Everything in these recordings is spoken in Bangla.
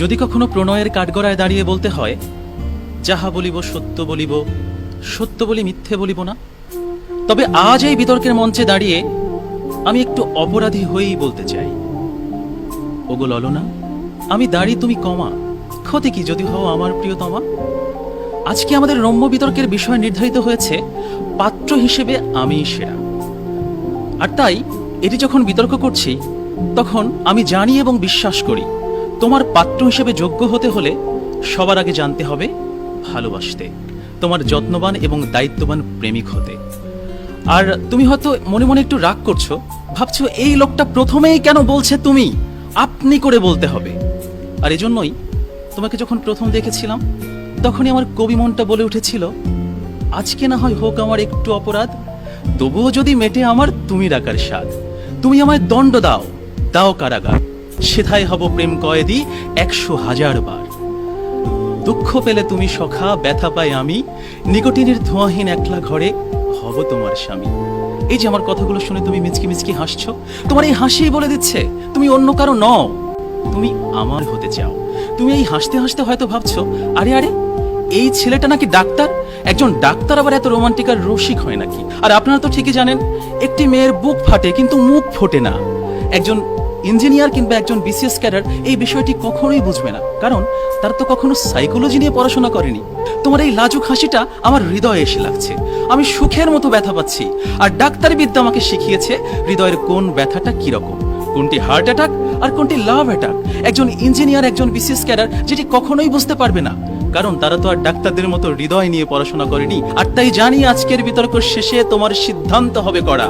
যদি কখনো প্রণয়ের কাঠগড়ায় দাঁড়িয়ে বলতে হয়, যাহা বলিব সত্য বলিব, সত্য বলি মিথ্যে বলিব না? তবে আজ এই বিতর্কের মঞ্চে দাঁড়িয়ে আমি একটু অপরাধী হয়েই বলতে চাই। ওগো ললনা, আমি দাঁড়ি তুমি কমা, ক্ষতি কি যদি হও আমার প্রিয়তমা? আজকে আমাদের রম্য বিতর্কের বিষয় নির্ধারিত হয়েছে, পাত্র হিসেবে আমি সেরা। আর তাই, এটি যখন বিতর্ক করছি, তখন আমি জানি এবং বিশ্বাস করি। তোমার পাত্র হিসেবে যোগ্য হতে হলে সবার আগে জানতে হবে ভালোবাসতে, তোমার যত্নবান এবং দায়িত্ববান প্রেমিক হতে। আর তুমি হয়তো মনে মনে একটু রাগ করছ, ভাবছ এই লোকটা প্রথমেই কেন বলছে তুমি? আপনি করে বলতে হবে। আর এজন্যই তোমাকে যখন প্রথম দেখেছিলাম, তখনই আমার কবি মনটা বলে উঠেছিল, আজকে না হয় হোক আমার একটু অপরাধ, তবুও যদি মেটে আমার তুমি রাখার স্বাদ, তুমি আমায় দণ্ড দাও দাও কারাগার। সেথায় হব প্রেম কয়েদি একশো হাজার বার। দুঃখ পেলে তুমি সখা, ব্যথা পাই আমি, নিকটিনের ধোঁয়াহীন একলা ঘরে হব তোমার স্বামী। এই যে আমার কথাগুলো শুনে তুমি মিচকি মিচকি হাসছো, তোমার এই হাসি বলে দিচ্ছে, তুমি অন্য কারও নও, তুমি আমার হতে চাও। তুমি এই হাসতে হাসতে হয়তো ভাবছ, আরে আরে, এই ছেলেটা নাকি ডাক্তার? একজন ডাক্তার আবার এত রোমান্টিক আর রসিক হয় নাকি? আর আপনারা তো ঠিকই জানেন, একটি মেয়ের বুক ফাটে কিন্তু মুখ ফোটে না। একজন ইঞ্জিনিয়ার কিংবা একজন বিসিএস ক্যাডার এই বিষয়টি কখনোই বুঝবে না। কারণ তার তো কখনো সাইকোলজি নিয়ে পড়াশোনা করেনি। তোমার এই লাজুক হাসিটা আমার হৃদয়ে এসে লাগছে। আমি সুখের মতো ব্যথা পাচ্ছি। আর ডাক্তারি বিদ্যা আমাকে শিখিয়েছে হৃদয়ের কোন ব্যথাটা কীরকম। কোনটি হার্ট অ্যাটাক আর কোনটি লাভ অ্যাটাক। একজন ইঞ্জিনিয়ার, একজন বিসিএস ক্যাডার যেটি কখনোই বুঝতে পারবে না। কারণ তারা তো আর ডাক্তারদের মতো হৃদয় নিয়ে পড়াশোনা করেনি। আর তাই জানি আজকের বিতর্ক শেষে তোমার সিদ্ধান্ত হবে করা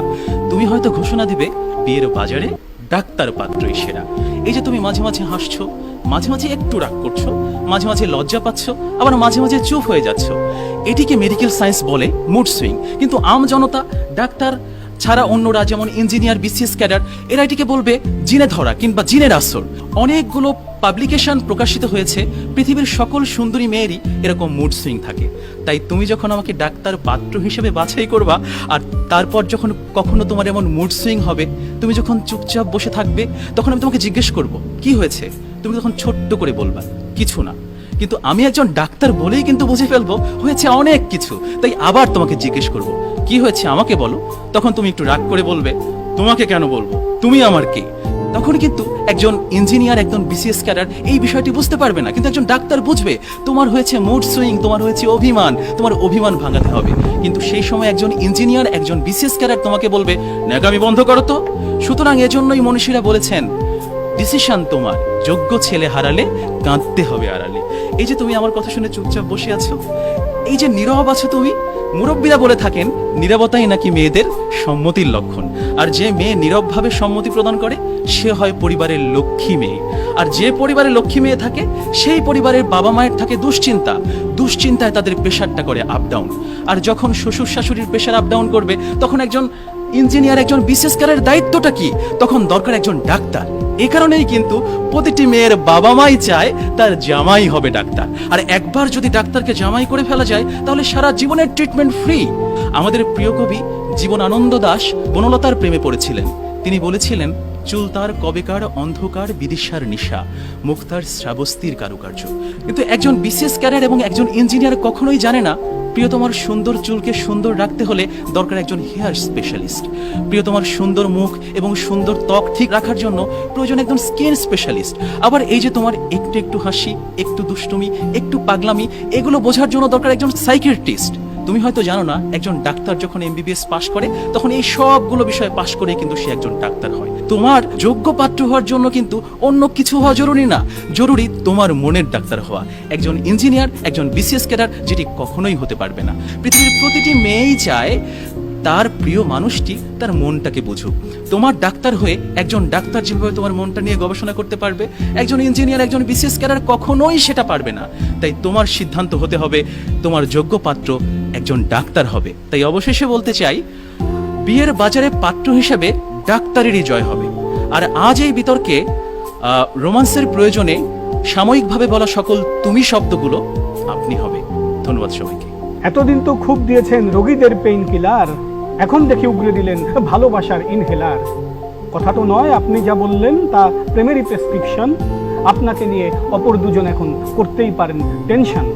তুমি হয়তো ঘোষণা দিবে, বিয়ের বাজারে ডাক্তার পাত্রই সেরা। এই যে তুমি মাঝে মাঝে হাসছো, মাঝে মাঝে একটু রাগ করছ, মাঝে মাঝে লজ্জা পাচ্ছ, আবার মাঝে মাঝে চুপ হয়ে যাচ্ছ। এটিকে মেডিকেল সায়েন্স বলে মুড সুইং কিন্তু আম জনতা, ডাক্তার ছাড়া অন্যরা যেমন ইঞ্জিনিয়ার, বিসিএস ক্যাডার, এরা এটিকে বলবে জিনে ধরা কিংবা জিনের আসর অনেকগুলো পাবলিকেশন প্রকাশিত হয়েছে, পৃথিবীর সকল সুন্দরী মেয়েরই এরকম মুড সুইং থাকে। তাই তুমি যখন আমাকে ডাক্তার, পাত্র হিসেবে বাছাই করবা, আর তারপর যখন কখনো তোমার এমন মুড সুইং হবে, তুমি যখন চুপচাপ বসে থাকবে, তখন আমি তোমাকে জিজ্ঞেস করব, কি হয়েছে? তুমি তখন ছোট্ট করে বলবা, কিছু না। কিন্তু আমি একজন ডাক্তার বলেই কিন্তু বুঝে ফেলব, হয়েছে অনেক কিছু। তাই আবার তোমাকে জিজ্ঞেস করব, কি হয়েছে আমাকে বলো? তখন তুমি একটু রাগ করে বলবে, তোমাকে কেন বলব? তুমি আমার কে? তখন কিন্তু একজন ইঞ্জিনিয়ার, একজন বিসিএস ক্যাডার এই বিষয়টি বুঝতে পারবে না, কিন্তু একজন ডাক্তার বুঝবে, তোমার হয়েছে মুড সুইং তোমার হয়েছে অভিমান, তোমার অভিমান ভাঙাতে হবে। কিন্তু সেই সময় একজন ইঞ্জিনিয়ার, একজন বিসিএস ক্যাডার তোমাকে বলবে, ন্যাকামি বন্ধ করো তো। সুতরাং এজন্যই মনীষীরা বলেছেন ডিসিশন তোমার। যোগ্য ছেলে হারালে কাঁদতে হবে আড়ালে। এই যে তুমি আমার কথা শুনে চুপচাপ বসে আছো, এই যে নীরব আছো তুমি, মুরব্বীরা বলে থাকেন, নীরবতাই নাকি মেয়েদের সম্মতির লক্ষণ। আর যে মেয়ে নীরবভাবে সম্মতি প্রদান করে, সে হয় পরিবারের লক্ষ্মী মেয়ে। আর যে পরিবারে লক্ষ্মী মেয়ে থাকে, সেই পরিবারের বাবা মায়ের থাকে দুশ্চিন্তা। দুশ্চিন্তায় তাদের প্রেশারটা করে আপ ডাউন আর যখন শ্বশুর শাশুড়ির প্রেশার আপ ডাউন করবে, তখন একজন ইঞ্জিনিয়ার একজন বিশেষ দায়িত্বটা কি? তখন দরকার একজন ডাক্তার। এ কারণেই কিন্তু প্রতিটি মেয়ের বাবা মাই চায় তার জামাই হবে ডাক্তার। আর একবার যদি ডাক্তারকে জামাই করে ফেলা যায়, তাহলে সারা জীবনের ট্রিটমেন্ট ফ্রি আমাদের প্রিয় কবি জীবন আনন্দ দাস বনলতার প্রেমে পড়েছিলেন। তিনি বলেছিলেন, চুল তার, কবেকার, অন্ধকার, বিদিশার নিশা। মুক্তার শ্রাবস্তির কারুকার্য। কিন্তু একজন বিশেষ ক্যারিয়ার এবং একজন ইঞ্জিনিয়ার কখনোই জানে না প্রিয়তমার সুন্দর চুলকে সুন্দর রাখতে হলে দরকার একজন হেয়ার স্পেশালিস্ট প্রিয়তমার সুন্দর মুখ এবং সুন্দর ত্বক ঠিক রাখার জন্য প্রয়োজন একজন স্কিন স্পেশালিস্ট আবার এই যে তোমার একটু একটু হাসি, একটু দুষ্টুমি, একটু পাগলামি, এগুলো বোঝার জন্য দরকার একজন সাইকিয়াট্রিস্ট তুমি হয়তো জানো না, একজন ডাক্তার যখন এমবিবিএস পাশ করে, তখন এই সবগুলো বিষয়ে পাশ করে কিন্তু সে একজন ডাক্তার হয়। তোমার যোগ্য পাত্র হওয়ার জন্য কিন্তু অন্য কিছু হওয়া জরুরি না। জরুরি তোমার মনের ডাক্তার হওয়া। একজন ইঞ্জিনিয়ার, একজন বিসিএস ক্যাডার যেটি কখনোই হতে পারবে না। পৃথিবীর প্রতিটি মেয়েই চায় তার প্রিয় মানুষটি তার মনটাকে বুঝুক। তোমার ডাক্তার হয়ে একজন ডাক্তার যেভাবে তোমার মনটা নিয়ে গবেষণা করতে পারবে, একজন ইঞ্জিনিয়ার, একজন বিসিএস ক্যাডার কখনোই সেটা পারবে না। তাই তোমার সিদ্ধান্ত হতে হবে তোমার যোগ্য পাত্র একজন ডাক্তার হবে। তাই অবশেষে বলতে চাই, বিয়ের বাজারে পাত্র হিসেবে ডাক্তারেরই জয় হবে। আর আজ এই বিতর্কে রোমান্সের প্রয়োজনে সাময়িকভাবে বলা সকল তুমি শব্দগুলো আপনি হবে। ধন্যবাদ সবাইকে। এতদিন তো খুব দিয়েছেন রোগীদের পেইন কিলার এখন দেখি উগরে দিলেন ভালোবাসার ইনহেলার কথা তো নয়, আপনি যা বললেন তা প্রেমেরই প্রেসক্রিপশন আপনাকে নিয়ে অপর দুজন এখন করতেই পারেন টেনশন